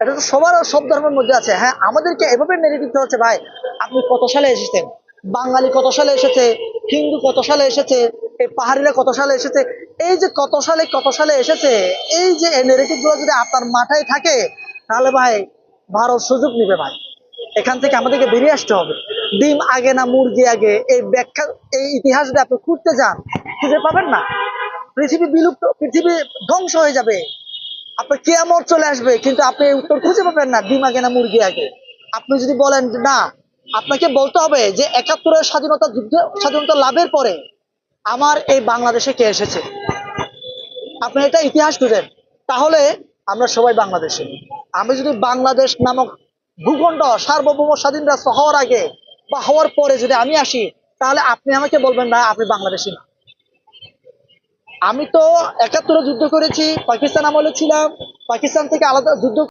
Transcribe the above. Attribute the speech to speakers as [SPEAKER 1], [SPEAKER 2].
[SPEAKER 1] এটা তো সবার সব ধর্মের মধ্যে আছে। হ্যাঁ আমাদেরকে এভাবে নেগেটিভ হচ্ছে, ভাই। আপনি কত সালে এসেছেন? বাঙালি কত সালে এসেছে? হিন্দু কত সালে এসেছে? এই পাহাড়িরা কত সালে এসেছে? এই যে কত সালে কত সালে এসেছে, এই যে নেগেটিভগুলো যদি আপনার মাথায় থাকে, তাহলে ভাই, ভারত সুযোগ নিবে ভাই। এখান থেকে আমাদেরকে বেরিয়ে আসতে হবে। ডিম আগে না মুরগি আগে? এই ব্যাখ্যা, এই ইতিহাস যদি আপনি খুঁজতে যান, খুঁজে পাবেন না। পৃথিবী বিলুপ্ত, পৃথিবী ধ্বংস হয়ে যাবে। আপনার কেয়ামত চলে আসবে? কিন্তু আপনি উত্তর খুঁজে পাবেন না, ডিম আগে না মুরগি আগে। আপনি যদি বলেন না, আপনাকে বলতে হবে যে, একাত্তরের স্বাধীনতা যুদ্ধ, স্বাধীনতা লাভের পরে আমার এই বাংলাদেশে কে এসেছে? আপনি এটা ইতিহাস খুঁজেন। তাহলে আমরা সবাই বাংলাদেশে। আমি যদি বাংলাদেশ নামক ভূখণ্ড, সার্বভৌম স্বাধীন রাষ্ট্র হওয়ার আগে বা হওয়ার পরে যদি আমি আসি, তাহলে আপনি আমাকে বলবেন, না, আপনি বাংলাদেশি না। আমি তো একাত্তরে যুদ্ধ করেছি পাকিস্তান আমলে ছিলাম পাকিস্তান থেকে আলাদা যুদ্ধ